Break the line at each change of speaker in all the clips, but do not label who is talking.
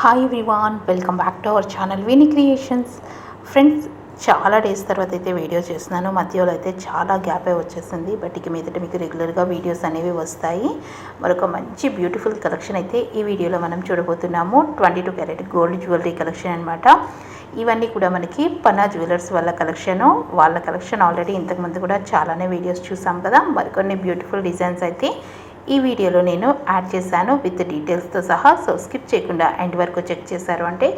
Hi everyone welcome back to our channel Vini creations friends చాలా days తర్వాత అయితే video చేస్తున్నాను. మధ్యలో అయితే చాలా గ్యాపే వచ్చేసింది. బట్ ఇక మీదట మీకు రెగ్యులర్గా వీడియోస్ అనేవి వస్తాయి. మరొక మంచి బ్యూటిఫుల్ కలెక్షన్ అయితే ఈ వీడియోలో మనం చూడబోతున్నాము. Twenty two carat gold jewellery collection అనమాట ఇవన్నీ కూడా మనకి పన్నా జ్యువెలర్స్ వాళ్ళ కలెక్షను వాళ్ళ కలెక్షన్ ఆల్రెడీ ఇంతకుముందు కూడా చాలానే వీడియోస్ చూసాం కదా. మరికొన్ని బ్యూటిఫుల్ డిజైన్స్ అయితే ఈ వీడియోలో నేను యాడ్ చేశాను విత్ డీటెయిల్స్తో సహా సో స్కిప్ చేయకుండా ఎండ్ వరకు చెక్ చేశారు అంటే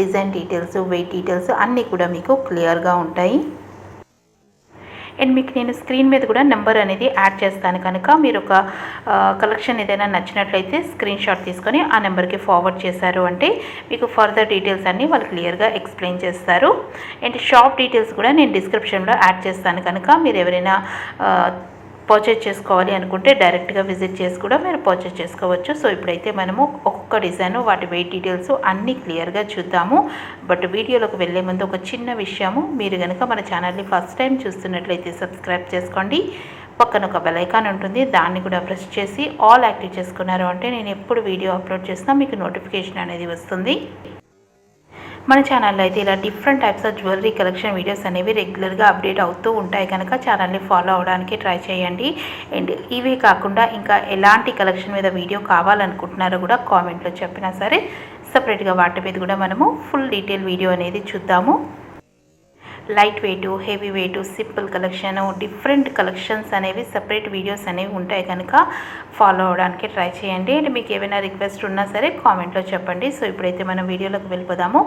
డిజైన్ డీటెయిల్స్ వెయిట్ డీటెయిల్స్ అన్నీ కూడా మీకు క్లియర్గా ఉంటాయి. అండ్ మీకు నేను స్క్రీన్ మీద కూడా నెంబర్ అనేది యాడ్ చేస్తాను కనుక మీరు ఒక కలెక్షన్ ఏదైనా నచ్చినట్లయితే స్క్రీన్ షాట్ తీసుకొని ఆ నెంబర్కి ఫార్వర్డ్ చేశారు అంటే మీకు ఫర్దర్ డీటెయిల్స్ అన్నీ వాళ్ళు క్లియర్గా ఎక్స్ప్లెయిన్ చేస్తారు. అండ్ షాప్ డీటెయిల్స్ కూడా నేను డిస్క్రిప్షన్లో యాడ్ చేస్తాను కనుక మీరు ఎవరైనా పర్చేజ్ చేసుకోవాలి అనుకుంటే డైరెక్ట్గా విజిట్ చేసి కూడా మీరు పర్చేజ్ చేసుకోవచ్చు. సో ఇప్పుడైతే మనము ఒక్కొక్క డిజైన్ వాటి వెయిట్ డీటెయిల్స్ అన్నీ క్లియర్గా చూద్దాము. బట్ వీడియోలోకి వెళ్ళే ముందు ఒక చిన్న విషయము. మీరు కనుక మన ఛానల్ని ఫస్ట్ టైం చూస్తున్నట్లయితే సబ్స్క్రైబ్ చేసుకోండి. పక్కన ఒక బెలైకాన్ ఉంటుంది. దాన్ని కూడా ప్రెస్ చేసి ఆల్ యాక్టివ్ చేసుకున్నారు అంటే నేను ఎప్పుడు వీడియో అప్లోడ్ చేసినా మీకు నోటిఫికేషన్ అనేది వస్తుంది. మన ఛానల్లో అయితే ఇలా different types of jewellery collection videos అనేవి రెగ్యులర్గా అప్డేట్ అవుతూ ఉంటాయి. కనుక ఛానల్ని ఫాలో అవడానికి ట్రై చేయండి. అండ్ ఇవే కాకుండా ఇంకా ఎలాంటి కలెక్షన్ మీద వీడియో కావాలనుకుంటున్నారో కూడా కామెంట్లో చెప్పినా సరే సపరేట్గా వాటి మీద కూడా మనము ఫుల్ డీటెయిల్ వీడియో అనేది చూద్దాము. Light weight heavy weight simple collection different collections అనేవి సపరేట్ వీడియోస్ అనేవి ఉంటాయి కనుక ఫాలో అవడానికి ట్రై చేయండి. అండ్ మీకు ఏమైనా రిక్వెస్ట్ ఉన్నా సరే కామెంట్లో చెప్పండి. సో ఇప్పుడైతే మనం వీడియోలోకి వెళ్ళిపోదాము.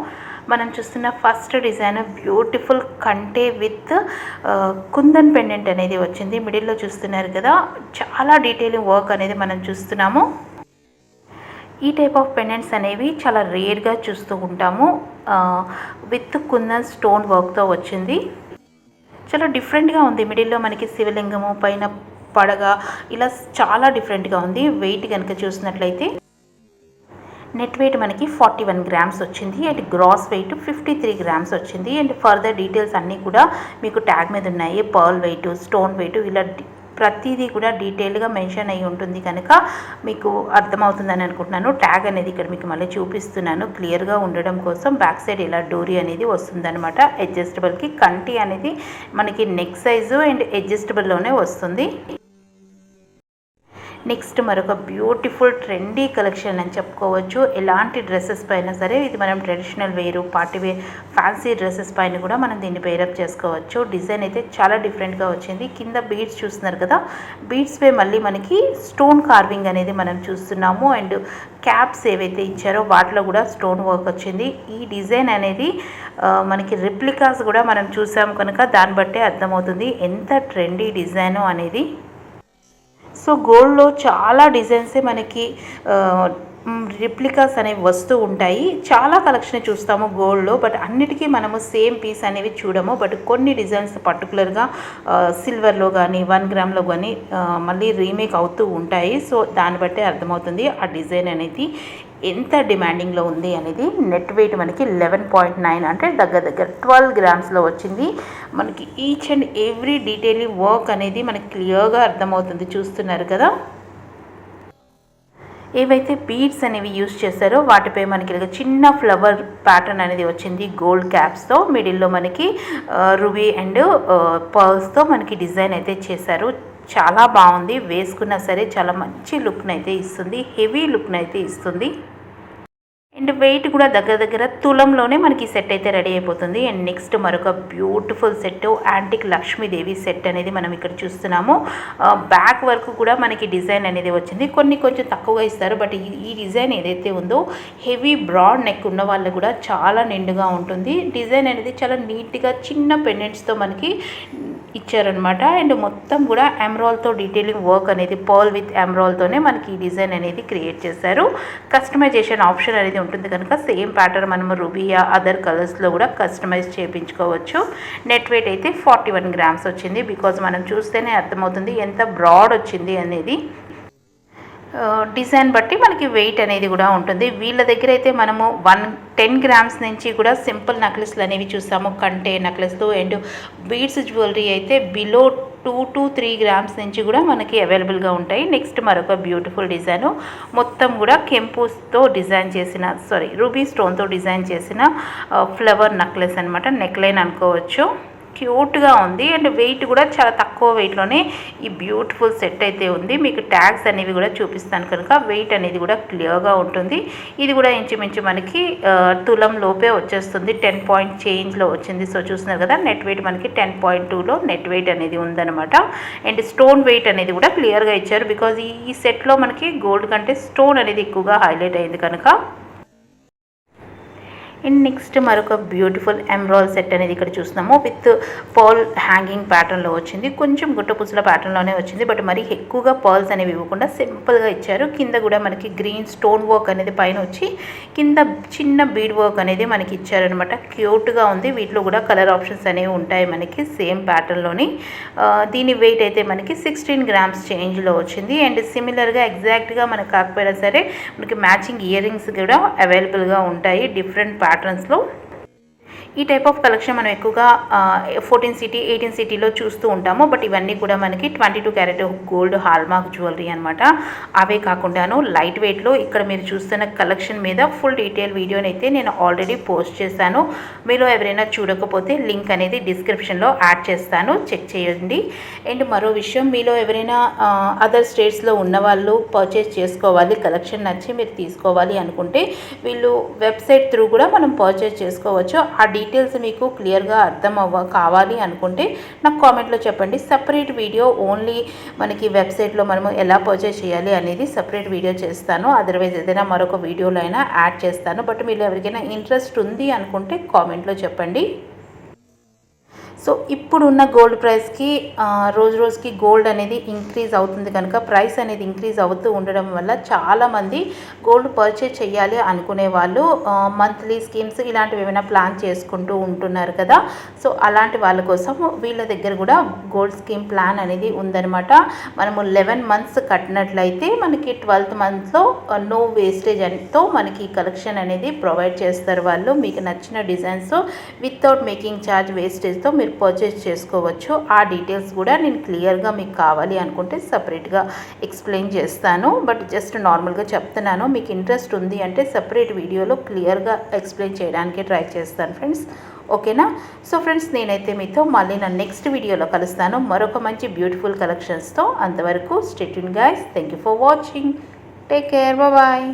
మనం చూస్తున్న ఫస్ట్ డిజైన్ బ్యూటిఫుల్ కంటే విత్ కుందన్ పెండెంట్ అనేది వచ్చింది. మిడిల్లో చూస్తున్నారు కదా చాలా డీటెయిలింగ్ వర్క్ అనేది మనం చూస్తున్నాము. ఈ టైప్ ఆఫ్ పెండెంట్స్ అనేవి చాలా రేర్గా చూస్తూ ఉంటాము. విత్ కుందన్ స్టోన్ వర్క్తో వచ్చింది. చాలా డిఫరెంట్గా ఉంది. మిడిల్లో మనకి శివలింగము పైన పడగ ఇలా చాలా డిఫరెంట్గా ఉంది. వెయిట్ కనుక చూసినట్లయితే నెట్ వెయిట్ మనకి ఫార్టీ వన్ గ్రామ్స్ వచ్చింది. And gross weight fifty three grams వచ్చింది. అండ్ ఫర్దర్ డీటెయిల్స్ అన్నీ కూడా మీకు ట్యాగ్ మీద ఉన్నాయి. పర్ల్ వెయిట్ స్టోన్ వెయిట్ ఇలా ప్రతిదీ కూడా డీటెయిల్గా మెన్షన్ అయ్యి ఉంటుంది కనుక మీకు అర్థమవుతుందని అనుకుంటున్నాను. ట్యాగ్ అనేది ఇక్కడ మీకు మళ్ళీ చూపిస్తున్నాను. క్లియర్గా ఉండడం కోసం బ్యాక్ సైడ్ ఇలా డోరీ అనేది వస్తుందన్నమాట. అడ్జస్టబుల్కి కంటి అనేది మనకి నెక్ సైజు అండ్ అడ్జస్టబుల్లోనే వస్తుంది. నెక్స్ట్ మరొక బ్యూటిఫుల్ ట్రెండీ కలెక్షన్ అని చెప్పుకోవచ్చు. ఎలాంటి డ్రెస్సెస్ పైన సరే ఇది మనం ట్రెడిషనల్ వేరు పార్టీ వేర్ ఫ్యాన్సీ డ్రెస్సెస్ పైన కూడా మనం దీన్ని పేరప్ చేసుకోవచ్చు. డిజైన్ అయితే చాలా డిఫరెంట్గా వచ్చింది. కింద బీడ్స్ చూస్తున్నారు కదా బీడ్స్ పై మళ్ళీ మనకి స్టోన్ కార్వింగ్ అనేది మనం చూస్తున్నాము. అండ్ క్యాప్స్ ఏవైతే ఇచ్చారో వాటిలో కూడా స్టోన్ వర్క్ వచ్చింది. ఈ డిజైన్ అనేది మనకి రిప్లికాస్ కూడా మనం చూసాము కనుక దాన్ని బట్టే అర్థమవుతుంది. ఎంత ట్రెండీ డిజైను అనేది. సో గోల్డ్లో చాలా డిజైన్సే మనకి రిప్లికాస్ అనేవి వస్తూ ఉంటాయి. చాలా కలెక్షన్ చూస్తాము గోల్డ్లో బట్ అన్నిటికీ మనము సేమ్ పీస్ అనేవి చూడము. బట్ కొన్ని డిజైన్స్ పర్టికులర్గా సిల్వర్లో కానీ వన్ గ్రామ్లో కానీ మళ్ళీ రీమేక్ అవుతూ ఉంటాయి. సో దాన్ని బట్టే అర్థమవుతుంది ఆ డిజైన్ అనేది. ఎంత డిమాండింగ్లో ఉంది అనేది నెట్ వెయిట్ మనకి లెవెన్ పాయింట్ నైన్ అంటే దగ్గర దగ్గర ట్వెల్వ్ గ్రామ్స్లో వచ్చింది. మనకి each and every detailing work అనేది మనకి క్లియర్గా అర్థమవుతుంది. చూస్తున్నారు కదా? ఏవైతే బీడ్స్ అనేవి యూస్ చేశారో వాటిపై మనకి ఇలా చిన్న ఫ్లవర్ ప్యాటర్న్ అనేది వచ్చింది. గోల్డ్ క్యాప్స్తో మిడిల్లో మనకి రుబీ అండ్ పర్ల్స్తో మనకి డిజైన్ అయితే చేశారు. చాలా బాగుంది. వేసుకున్నా సరే చాలా మంచి లుక్ని అయితే ఇస్తుంది. హెవీ లుక్ని అయితే ఇస్తుంది. అండ్ వెయిట్ కూడా దగ్గర దగ్గర తులంలోనే మనకి సెట్ అయితే రెడీ అయిపోతుంది. అండ్ నెక్స్ట్ మరొక beautiful set antique Lakshmidevi set అనేది మనం ఇక్కడ చూస్తున్నాము. బ్యాక్ వర్క్ కూడా మనకి డిజైన్ అనేది వచ్చింది. కొన్ని కొంచెం తక్కువగా ఇస్తారు బట్ ఈ డిజైన్ ఏదైతే ఉందో హెవీ బ్రాడ్ నెక్ ఉన్న వాళ్ళు కూడా చాలా నిండుగా ఉంటుంది. డిజైన్ అనేది చాలా నీట్గా చిన్న పెండెంట్స్తో మనకి ఇచ్చారనమాట అండ్ మొత్తం కూడా ఎమ్రాల్తో డీటెయిలింగ్ వర్క్ అనేది పర్ల్ విత్ ఎమ్రాల్తోనే మనకి ఈ డిజైన్ అనేది క్రియేట్ చేశారు. కస్టమైజేషన్ ఆప్షన్ అనేది ఉంటుంది కనుక సేమ్ ప్యాటర్న్ మనము రుబియా అదర్ కలర్స్లో కూడా కస్టమైజ్ చేయించుకోవచ్చు. నెట్ వెయిట్ అయితే ఫార్టీ వన్ గ్రామ్స్ వచ్చింది. బికాజ్ మనం చూస్తేనే అర్థమవుతుంది ఎంత బ్రాడ్ వచ్చింది అనేది. డిజైన్ బట్టి మనకి వెయిట్ అనేది కూడా ఉంటుంది. వీళ్ళ దగ్గర అయితే మనము వన్ టెన్ గ్రామ్స్ నుంచి కూడా సింపుల్ నెక్లెస్లు అనేవి చూస్తాము. కంటే నెక్లెస్లు అండ్ బీడ్స్ జ్యువెలరీ అయితే below two to three grams నుంచి కూడా మనకి అవైలబుల్గా ఉంటాయి. నెక్స్ట్ మరొక బ్యూటిఫుల్ డిజైన్. మొత్తం కూడా కెంపుస్తో డిజైన్ చేసిన సారీ రూబీ స్టోన్తో డిజైన్ చేసిన ఫ్లవర్ నెక్లెస్ అనమాట నెక్లైన్ అనుకోవచ్చు. క్యూట్గా ఉంది. అండ్ వెయిట్ కూడా చాలా తక్కువ వెయిట్లోనే ఈ బ్యూటిఫుల్ సెట్ అయితే ఉంది. మీకు ట్యాగ్స్ అనేవి కూడా చూపిస్తాను కనుక వెయిట్ అనేది కూడా క్లియర్గా ఉంటుంది. ఇది కూడా ఇంచుమించు మనకి తులం లోపే వచ్చేస్తుంది. టెన్ పాయింట్ చేంజ్లో వచ్చింది. సో చూస్తున్నారు కదా నెట్ వెయిట్ మనకి టెన్ పాయింట్ టూలో నెట్ వెయిట్ అనేది ఉందన్నమాట. అండ్ స్టోన్ వెయిట్ అనేది కూడా క్లియర్గా ఇచ్చారు. బికాజ్ ఈ సెట్లో మనకి గోల్డ్ కంటే స్టోన్ అనేది ఎక్కువగా హైలైట్ అయింది కనుక. అండ్ నెక్స్ట్ మరొక బ్యూటిఫుల్ ఎమ్రాల్ సెట్ అనేది ఇక్కడ చూస్తున్నాము. విత్ పర్ల్ హ్యాంగింగ్ ప్యాటర్న్లో వచ్చింది. కొంచెం గుట్టపుసల ప్యాటర్న్లోనే వచ్చింది. బట్ మరి ఎక్కువగా పర్ల్స్ అనేవి ఇవ్వకుండా సింపుల్గా ఇచ్చారు. కింద కూడా మనకి గ్రీన్ స్టోన్ వర్క్ అనేది పైన వచ్చి కింద చిన్న బీడ్ వర్క్ అనేది మనకి ఇచ్చారనమాట క్యూట్గా ఉంది. వీటిలో కూడా కలర్ ఆప్షన్స్ అనేవి ఉంటాయి మనకి సేమ్ ప్యాటర్న్లోని దీని వెయిట్ అయితే మనకి సిక్స్టీన్ గ్రామ్స్ చేంజ్లో వచ్చింది. అండ్ సిమిలర్గా ఎగ్జాక్ట్గా మనకు కాకపోయినా సరే మనకి మ్యాచింగ్ ఇయర్ రింగ్స్ కూడా అవైలబుల్గా ఉంటాయి. డిఫరెంట్ ప్యాటర్న్స్లో ఈ టైప్ ఆఫ్ కలెక్షన్ మనం ఎక్కువగా ఫోర్టీన్ సిటీ ఎయిటీన్ సిటీలో చూస్తూ ఉంటాము. బట్ ఇవన్నీ కూడా మనకి twenty two carat gold hallmark jewellery అనమాట అవే కాకుండాను లైట్ వెయిట్లో ఇక్కడ మీరు చూస్తున్న కలెక్షన్ మీద ఫుల్ డీటెయిల్ వీడియోని అయితే నేను ఆల్రెడీ పోస్ట్ చేశాను. మీరు ఎవరైనా చూడకపోతే లింక్ అనేది డిస్క్రిప్షన్లో యాడ్ చేస్తాను. చెక్ చేయండి. అండ్ మరో విషయం మీలో ఎవరైనా అదర్ స్టేట్స్లో ఉన్న వాళ్ళు పర్చేస్ చేసుకోవాలి కలెక్షన్ నచ్చి మీరు తీసుకోవాలి అనుకుంటే వీళ్ళు వెబ్సైట్ త్రూ కూడా మనం పర్చేస్ చేసుకోవచ్చు. ఆ డీ డీటెయిల్స్ మీకు క్లియర్గా అర్థం అవ్వ కావాలి అనుకుంటే నాకు కామెంట్లో చెప్పండి. సపరేట్ వీడియో ఓన్లీ మనకి వెబ్సైట్లో మనము ఎలా పర్చేస్ చేయాలి అనేది సపరేట్ వీడియో చేస్తాను. అదర్వైజ్ ఏదైనా మరొక వీడియోలో అయినా యాడ్ చేస్తాను. బట్ మీరు ఎవరికైనా ఇంట్రెస్ట్ ఉంది అనుకుంటే కామెంట్లో చెప్పండి. సో ఇప్పుడున్న గోల్డ్ ప్రైస్కి రోజు రోజుకి గోల్డ్ అనేది ఇంక్రీజ్ అవుతుంది కనుక ప్రైస్ అనేది ఇంక్రీజ్ అవుతూ ఉండడం వల్ల చాలామంది గోల్డ్ పర్చేజ్ చేయాలి అనుకునే వాళ్ళు మంత్లీ స్కీమ్స్ ఇలాంటివి ఏమైనా ప్లాన్ చేసుకుంటూ ఉంటున్నారు కదా. సో అలాంటి వాళ్ళ కోసం వీళ్ళ దగ్గర కూడా గోల్డ్ స్కీమ్ ప్లాన్ అనేది ఉందన్నమాట. మనము లెవెన్ మంత్స్ కట్టినట్లయితే మనకి ట్వెల్త్ మంత్లో నో వేస్టేజ్ అనితో మనకి కలెక్షన్ అనేది ప్రొవైడ్ చేస్తారు వాళ్ళు. మీకు నచ్చిన డిజైన్స్ వితౌట్ మేకింగ్ ఛార్జ్ వేస్టేజ్తో మీరు పర్చేస్ చేసుకోవచ్చు. ఆ డీటెయిల్స్ కూడా నేను క్లియర్గా మీకు కావాలి అనుకుంటే సపరేట్గా ఎక్స్ప్లెయిన్ చేస్తాను. బట్ జస్ట్ నార్మల్గా చెప్తున్నాను. మీకు ఇంట్రెస్ట్ ఉంది అంటే సపరేట్ వీడియోలో క్లియర్గా ఎక్స్ప్లెయిన్ చేయడానికి ట్రై చేస్తాను ఫ్రెండ్స్ ఓకేనా సో ఫ్రెండ్స్ నేనైతే మీతో మళ్ళీ నా నెక్స్ట్ వీడియోలో కలుస్తాను. మరొక మంచి బ్యూటిఫుల్ కలెక్షన్స్తో అంతవరకు stay tuned guys thank you for watching take care bye